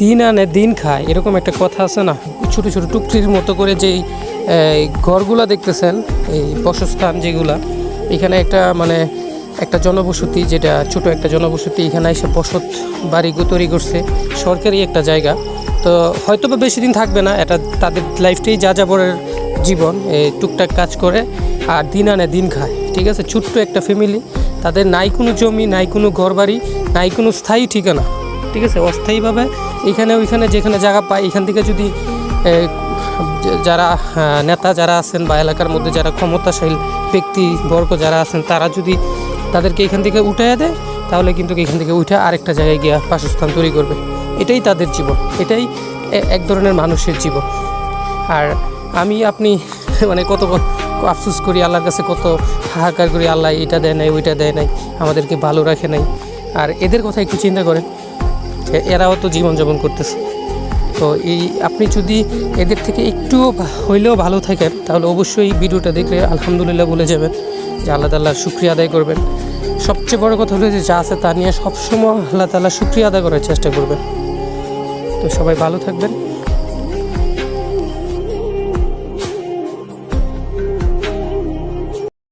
দিন আনে দিন খায়, এরকম একটা কথা আছে না? ছোট ছোট টুকরির মতো করে যেই ঘরগুলা দেখতেছেন, এই বসস্থান যেগুলা, এখানে একটা মানে একটা জনবসতি, যেটা ছোট একটা জনবসতি, এখানে এসে বসত বাড়ি তৈরি করছে, সরকারি একটা জায়গা। তো হয়তো বা বেশি দিন থাকবে না, এটা তাদের লাইফটাই যা যাবরের জীবন এই টুকটাক কাজ করে, আর দিন আনে দিন খায়, ঠিক আছে? ছোট্ট একটা ফ্যামিলি, তাদের নাই কোনো জমি, নাই কোনো ঘরবাড়ি, নাই কোনো স্থায়ী ঠিকানা। ঠিক আছে, অস্থায়ীভাবে এখানে, ওইখানে যেখানে জায়গা পায়, এখান থেকে যদি যারা নেতা যারা আছেন বা এলাকার মধ্যে যারা ক্ষমতাশীল ব্যক্তি বর্গ যারা আছেন, তারা যদি তাদেরকে এখান থেকে উঠাইয়া দেয়, তাহলে কিন্তু এখান থেকে উঠে আরেকটা জায়গায় গিয়ে বাসস্থান তৈরি করবে। এটাই তাদের জীবন, এটাই এক ধরনের মানুষের জীবন। আর আমি আপনি মানে কত আফসুস করি, আল্লাহর কাছে কত হাহাকার করি, আল্লাহ এটা দেয় নাই, ওইটা দেয় নাই, আমাদেরকে ভালো রাখে নাই। আর এদের কথা একটু চিন্তা করেন এরাও তো জীবনযাপন করতেছে। তো এই আপনি যদি এদের থেকে একটু হইলেও ভালো থাকেন, তাহলে অবশ্যই ভিডিওটা দেখলে আলহামদুলিল্লাহ বলে যাবেন যে আল্লাহ তাল্লাহ শুক্রিয়া আদায় করবেন। সবচেয়ে বড় কথা হলো যে যা আছে তা নিয়ে সবসময় আল্লাহ তাল্লাহ শুক্রিয়া আদায় করার চেষ্টা করবেন। তো সবাই ভালো থাকবেন।